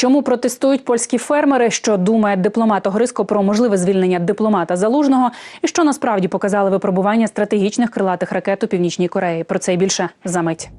Чому протестують польські фермери? Що думає дипломат Огриско про можливе звільнення дипломата залужного? І що насправді показали випробування стратегічних крилатих ракет у північній Кореї? Про це і більше за мить.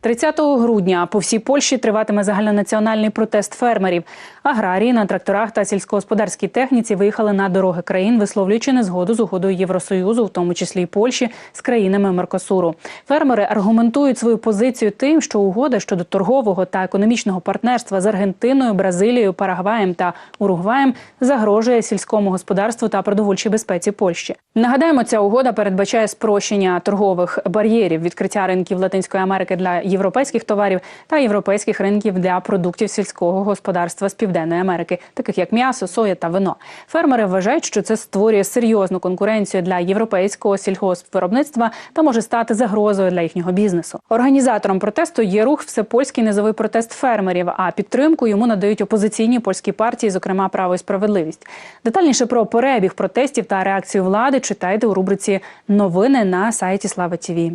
30 грудня по всій Польщі триватиме загальнонаціональний протест фермерів. Аграрії на тракторах та сільськогосподарській техніці виїхали на дороги країн, висловлюючи незгоду з угодою Євросоюзу, в тому числі й Польщі, з країнами Меркосуру. Фермери аргументують свою позицію тим, що угода щодо торгового та економічного партнерства з Аргентиною, Бразилією, Парагваєм та Уругваєм загрожує сільському господарству та продовольчій безпеці Польщі. Нагадаємо, ця угода передбачає спрощення торгових бар'єрів, відкриття ринків Латинської Америки для європейських товарів та європейських ринків для продуктів сільського господарства з Південної Америки, таких як м'ясо, соя та вино. Фермери вважають, що це створює серйозну конкуренцію для європейського сільгоспвиробництва та може стати загрозою для їхнього бізнесу. Організатором протесту є рух Всепольський низовий протест фермерів. А підтримку йому надають опозиційні польські партії, зокрема право і справедливість. Детальніше про перебіг протестів та реакцію влади читайте у рубриці Новини на сайті Слава Тіві.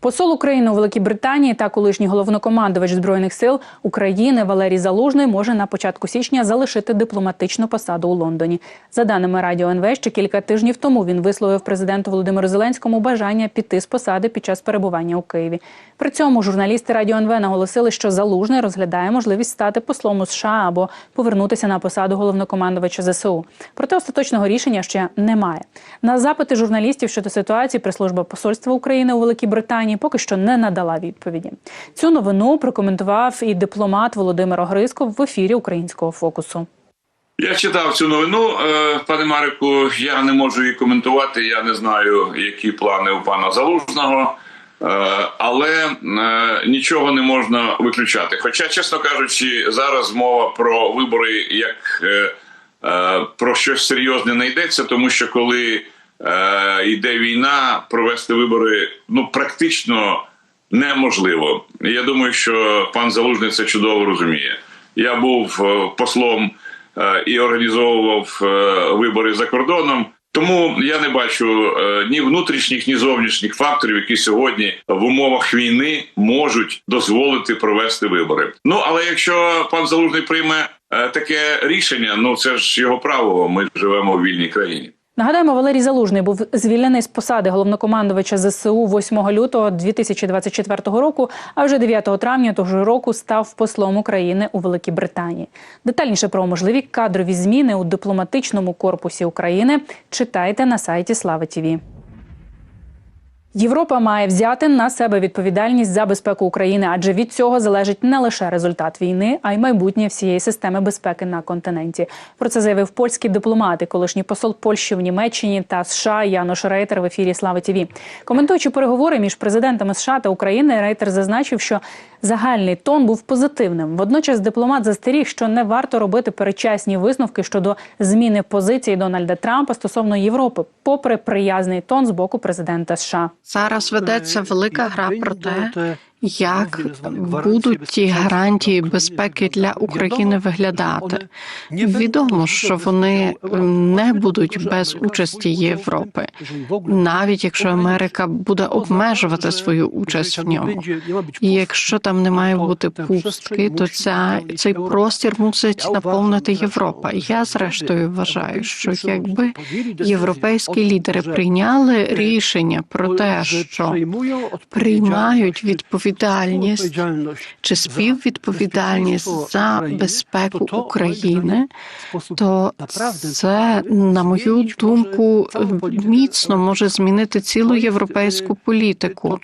Посол України у Великій Британії та колишній головнокомандувач збройних сил України Валерій Залужний може на початку січня залишити дипломатичну посаду у Лондоні. За даними Радіо НВ, ще кілька тижнів тому він висловив президенту Володимиру Зеленському бажання піти з посади під час перебування у Києві. При цьому журналісти Радіо НВ наголосили, що Залужний розглядає можливість стати послом у США або повернутися на посаду головнокомандувача ЗСУ. Проте остаточного рішення ще немає. На запити журналістів щодо ситуації прес-служба посольства України у Великій Британії поки що не надала відповіді. Цю новину прокоментував і дипломат Володимир Огриско в ефірі українського фокусу. Я читав цю новину, е, пане Марику. Я не можу її коментувати. Я не знаю, які плани у пана Залужного, Е, але е, нічого не можна виключати. Хоча, чесно кажучи, зараз мова про вибори як про щось серйозне не йдеться, тому що коли е, йде війна, провести вибори ну практично неможливо. Я думаю, що пан Залужний це чудово розуміє. Я був е, послом е, і організовував е, вибори за кордоном. Тому я не бачу е, ні внутрішніх, ні зовнішніх факторів, які сьогодні в умовах війни можуть дозволити провести вибори. Ну але якщо пан Залужний прийме е, таке рішення, ну це ж його право. Ми живемо в вільній країні. Нагадаємо, Валерій Залужний був звільнений з посади головнокомандувача ЗСУ 8 лютого 2024 року, а вже 9 травня того ж року став послом України у Великій Британії. Детальніше про можливі кадрові зміни у дипломатичному корпусі України читайте на сайті Слава Тіві. Європа має взяти на себе відповідальність за безпеку України, адже від цього залежить не лише результат війни, а й майбутнє всієї системи безпеки на континенті. Про це заявив польський дипломат і колишній посол Польщі в Німеччині та США Янош Рейтер в ефірі Слава Тіві. Коментуючи переговори між президентами США та України, Рейтер зазначив, що загальний тон був позитивним. Водночас дипломат застеріг, що не варто робити перечасні висновки щодо зміни позиції Дональда Трампа стосовно Європи, попри приязний тон з боку президента США. Зараз ведеться велика гра про те, як будуть ті гарантії безпеки для України виглядати. Відомо, що вони не будуть без участі Європи, навіть якщо Америка буде обмежувати свою участь в ньому. І якщо там не має бути пустки, то ця цей простір мусить наповнити Європа. Я зрештою вважаю, що якби європейські лідери прийняли рішення про те, що приймають відповідальність чи співвідповідальність за безпеку України, то це, на мою думку, міцно може змінити цілу європейську політику.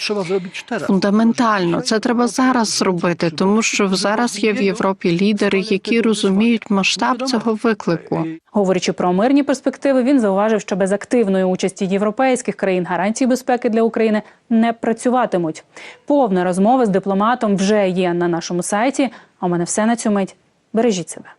Фундаментально це треба зараз зробити, тому що зараз є в Європі лідери, які розуміють масштаб цього виклику. Говорячи про мирні перспективи, він зауважив, що без активної участі європейських країн гарантії безпеки для України не працюватимуть. Повна розмова з дипломатом вже є на нашому сайті. А у мене все на цю мить. Бережіть себе.